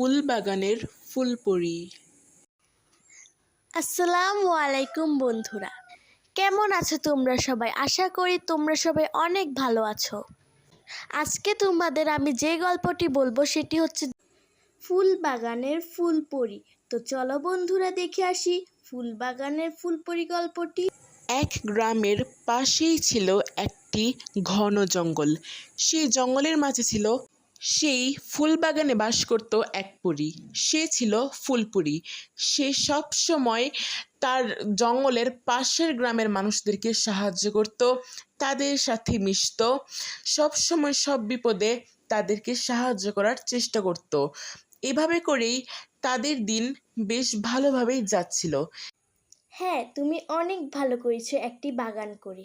ফুল বাগানের ফুলপরি। আসসালামু আলাইকুম বন্ধুরা কেমন আছো তোমরা সবাই? আশা করি তোমরা সবাই অনেক ভালো আছো। আজকে তোমাদের আমি যে গল্পটি বলব সেটি হচ্ছে ফুল বাগানের ফুলপরি। তো চলো বন্ধুরা দেখে আসি ফুল বাগানের ফুলপরি গল্পটি। এক গ্রামের পাশেই ছিল একটি ঘন জঙ্গল। সেই জঙ্গলের মাঝে ছিল সেই ফুল বাগানে বাস করত এক পরী। সে ছিল ফুলপুরি। সে সব সময় তার জঙ্গলের পাশের গ্রামের মানুষদেরকে সাহায্য করত, তাদের সাথে মিশত, সব সময় সব বিপদে তাদেরকে সাহায্য করার চেষ্টা করত। এভাবে করেই তাদের দিন বেশ ভালোভাবেই যাচ্ছিল। হ্যাঁ তুমি অনেক ভালো করেছ একটি বাগান করে।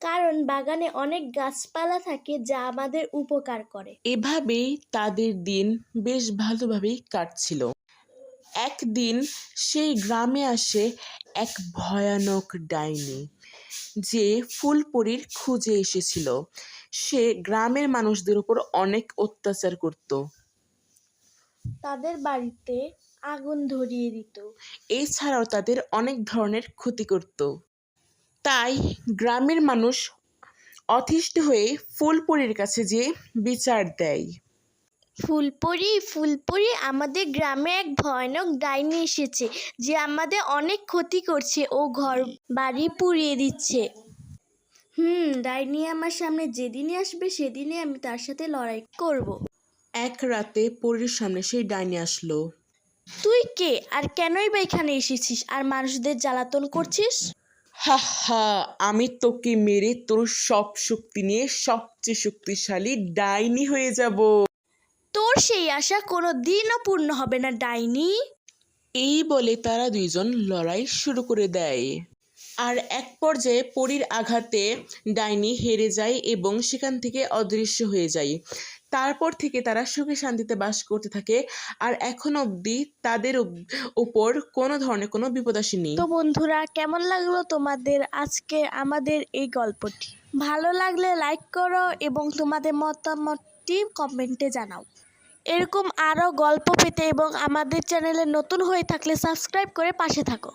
কারণ বাগানে অনেক গাছপালা থাকে যা আমাদের উপকার করে। এভাবেই তাদের দিন বেশ ভালোভাবেই কাটছিল। একদিন সেই গ্রামে আসে এক ভয়ানক ডাইনি যে ফুলপরির খুঁজে এসেছিল। সে গ্রামের মানুষদের উপর অনেক অত্যাচার করত। তাদের বাড়িতে আগুন ধরিয়ে দিত। এছাড়াও তাদের অনেক ধরনের ক্ষতি করত। তাই গ্রামের মানুষ অতিষ্ঠ হয়ে ফুলপরির কাছে যে বিচার দেয়। ফুলপুরি ফুলপুরি আমাদের গ্রামে এক ভয়ানক ডাইনি এসেছে যে আমাদের অনেক ক্ষতি করছে। ও ঘর বাড়ি পুড়িয়ে দিচ্ছে। হুম ডাইনি আমার সামনে যেদিনই আসবে সেদিনই আমি তার সাথে লড়াই করব। এক রাতে পরীর সামনে সেই ডাইনি আসলো। তুই কে? আর কেনই বা এখানে এসেছিস? আর মানুষদের জ্বালাতন করছিস? হা হা আমি তোকে মেরে তোর সব শক্তি নিয়ে সবচেয়ে শক্তিশালী ডাইনি হয়ে যাব। তোর সেই আশা কোনো দিনও পূর্ণ হবে না ডাইনি। এই বলে তারা দুইজন লড়াই শুরু করে দেয়। আর এক পর্যায়ে পরীর আঘাতে ডাইনি হেরে যায় এবং সেখান থেকে অদৃশ্য হয়ে যায়। তারপর থেকে তারা সুখে শান্তিতে বাস করতে থাকে আর এখন অবধি তাদের উপর কোনো ধরনের কোনো বিপদ আসেনি। তো বন্ধুরা, কেমন লাগল তোমাদের আজকে আমাদের এই গল্পটি? ভালো লাগলে লাইক করো এবং তোমাদের মতামতটি কমেন্টে জানাও। এরকম আরও গল্প পেতে এবং আমাদের চ্যানেলে নতুন হয়ে থাকলে সাবস্ক্রাইব করে পাশে থাকো।